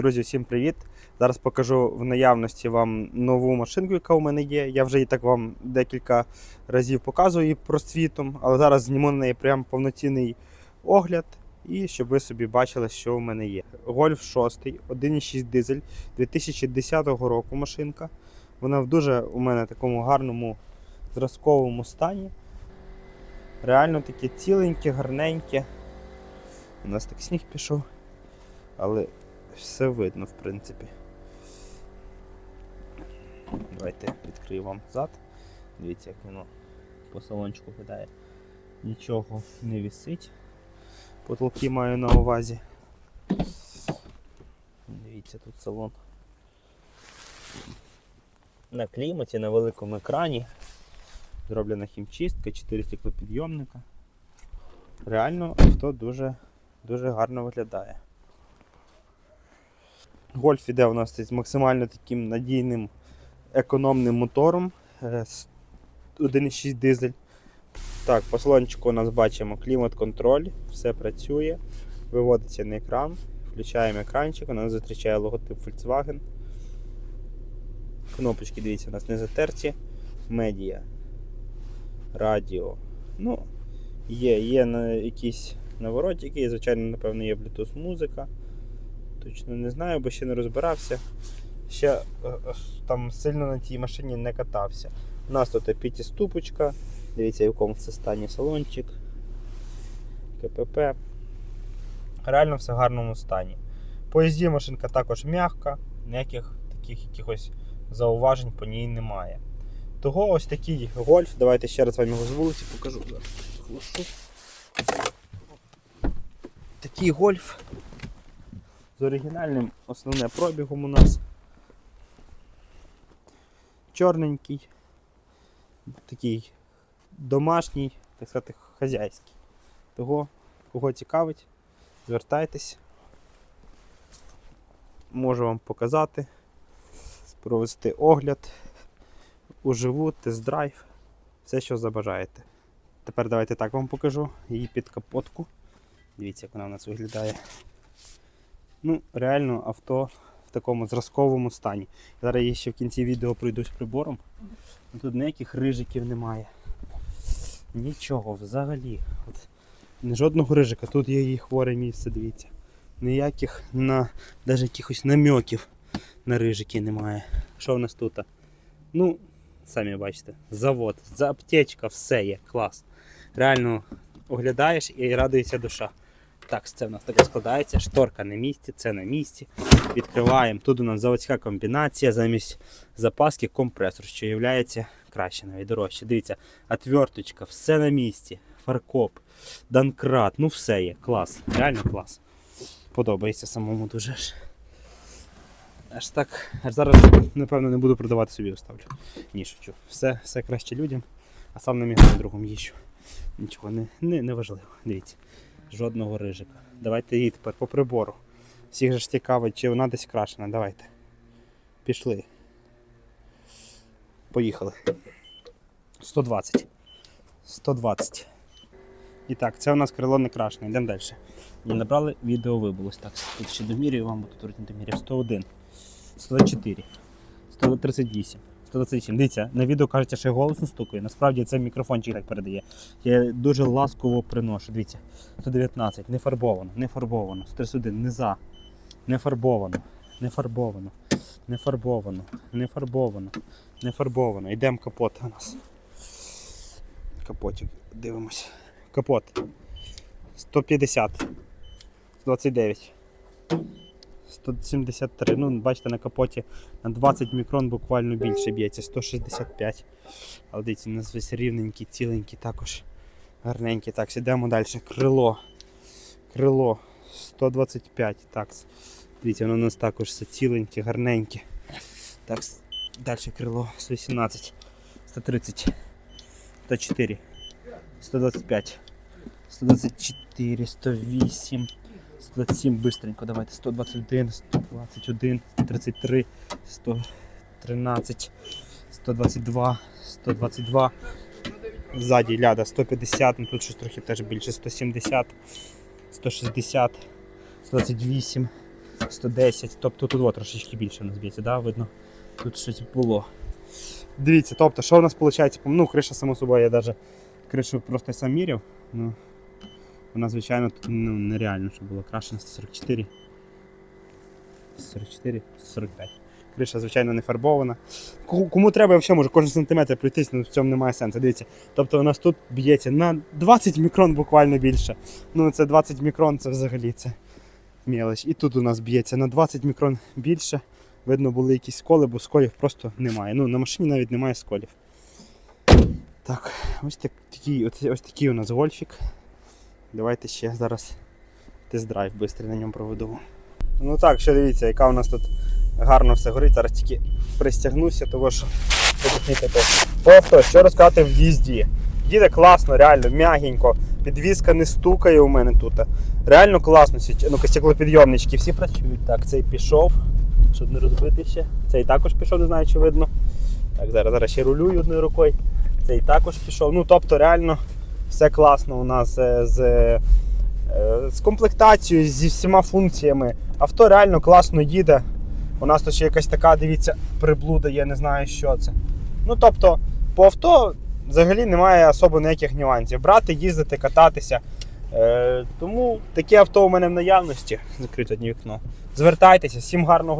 Друзі, всім привіт! Зараз покажу в наявності вам нову машинку, яка у мене є. Я вже її так вам декілька разів показую її просвітом, але зараз зніму на неї прям повноцінний огляд. І щоб ви собі бачили, що у мене є. Гольф 6, 1,6 дизель 2010 року машинка. Вона в дуже у мене такому гарному зразковому стані. Реально таке ціленьке, гарненьке. У нас так сніг пішов. Але все видно, в принципі. Давайте відкрию вам зад. Дивіться, як воно по салончику видає. Нічого не висить. Потолки маю на увазі. Дивіться, тут салон. На кліматі, на великому екрані. Зроблена хімчистка, 4 стеклопідйомника. Реально авто дуже, дуже гарно виглядає. Гольф іде у нас з максимально таким надійним економним мотором. е, 1,6 дизель. Так, по салончику у нас бачимо клімат-контроль, все працює, виводиться на екран, включаємо екранчик, у нас зустрічає логотип Volkswagen. Кнопочки, дивіться, у нас не затерті. Медіа, радіо. Ну, є, є на якісь наворотики, звичайно, напевно, є Bluetooth музика. Точно не знаю, бо ще не розбирався. Ще е, е, там сильно на тій машині не катався. У нас тут п'ятиступочка. Дивіться, в якому це стані салончик. КПП. Реально все в гарному стані. По їзді машинка також м'яка, ніяких таких якихось зауважень по ній немає. Того ось такий гольф. Давайте ще раз вам його з вулиці покажу. Зараз. Такий гольф з оригінальним основне пробігом у нас. Чорненький, такий домашній, так сказати, хазяйський. Того, кого цікавить, звертайтесь. Можу вам показати, провести огляд, уживу, тест-драйв, все, що забажаєте. Тепер давайте так вам покажу її під капотку. Дивіться, як вона у нас виглядає. Ну, реально авто в такому зразковому стані. Зараз я ще в кінці відео пройдусь прибором. Ну, Тут ніяких рижиків немає. Нічого взагалі. От, жодного рижика. Тут є її хворе місце, дивіться. Ніяких на навіть якихось намьоків на рижики немає. Що в нас тут? Ну, самі бачите, завод, аптечка, все є, клас. Реально оглядаєш і радується душа. Так, це в нас таке складається. Шторка на місці, це на місці. Відкриваємо. Тут у нас заводська комбінація замість запаски компресор, що є краще, навіть дорожче. Дивіться, отверточка, все на місці. Фаркоп, данкрат, ну все є. Клас. Реально клас. Подобається самому дуже ж. Аж так, аж зараз, напевно, не буду продавати собі оставлю. Ні, шучу. Все, все краще людям, а сам на міграм другом їжджу. Нічого не, не, не важливо. Дивіться. Жодного рижика. Давайте її тепер по прибору. Всіх же ж цікавить, чи вона десь крашена. Давайте. Пішли. Поїхали. 120. 120. І так, це у нас крило не крашене. Йдемо далі. І набрали, відео вибулось. Так, тут ще домірюю вам, бо тут не доміряв. 101, 124, 138. 127. Дивіться, на відео кажеться, що я голосно стукаю. Насправді це мікрофончик так передає. Я дуже ласково приношу. Дивіться, 119, не фарбовано, не фарбовано, 131, не за, не фарбовано, не фарбовано, не фарбовано, не фарбовано, не фарбовано. Йдемо капот у нас. Капотик, дивимось. Капот. 150, 129. 173. Ну, бачите, на капоті на 20 мікрон буквально більше б'ється, 165. Але дивіться, у нас весь рівненький, ціленький, також гарненький. Так, сідемо далі. Крило. Крило 125. Так. Дивіться, воно у нас також все ціленьке, гарненьке. Так, далі крило 118, 130, 104, 125, 124, 108. 127 быстренько, давайте 121, 121, 133, 113, 122, 122. Ззаді ляда 150, ну тут щось трохи теж більше 170, 160, 128, 110. Тобто тут от, трошечки більше нас б'ється, да? видно. Тут щось було. Дивіться, тобто, що у нас виходить? Ну, криша, само собою, я навіть кришу просто сам міряв. Ну, вона, звичайно, тут ну, нереально, щоб було краще на 144. 44, 45. Криша, звичайно, не фарбована. Кому треба, я взагалі можу кожен сантиметр пройтись, але в цьому немає сенсу. Дивіться. Тобто у нас тут б'ється на 20 мікрон буквально більше. Ну, це 20 мікрон, це взагалі це мелоч. І тут у нас б'ється на 20 мікрон більше. Видно, були якісь сколи, бо сколів просто немає. Ну, на машині навіть немає сколів. Так, ось так, такий, ось, ось такий у нас гольфік. Давайте ще зараз тест-драйв швидко на ньому проведу. Ну так, що дивіться, яка у нас тут гарно все горить. Зараз тільки пристягнуся, тому що По авто, що розказати в їзді. Їде класно, реально, м'ягенько. Підвізка не стукає у мене тут. Реально класно. Ну, стеклопідйомнички всі працюють. Так, цей пішов, щоб не розбити ще. Цей також пішов, не знаю, чи видно. Так, зараз, зараз ще рулюю одною рукою. Цей також пішов. Ну, тобто, реально все класно у нас е, з, е, з комплектацією, зі всіма функціями. Авто реально класно їде. У нас тут ще якась така, дивіться, приблуда, я не знаю, що це. Ну, тобто, по авто взагалі немає особо ніяких нюансів. Брати, їздити, кататися. Е, тому таке авто у мене в наявності. Закрите одне вікно. Звертайтеся, всім гарного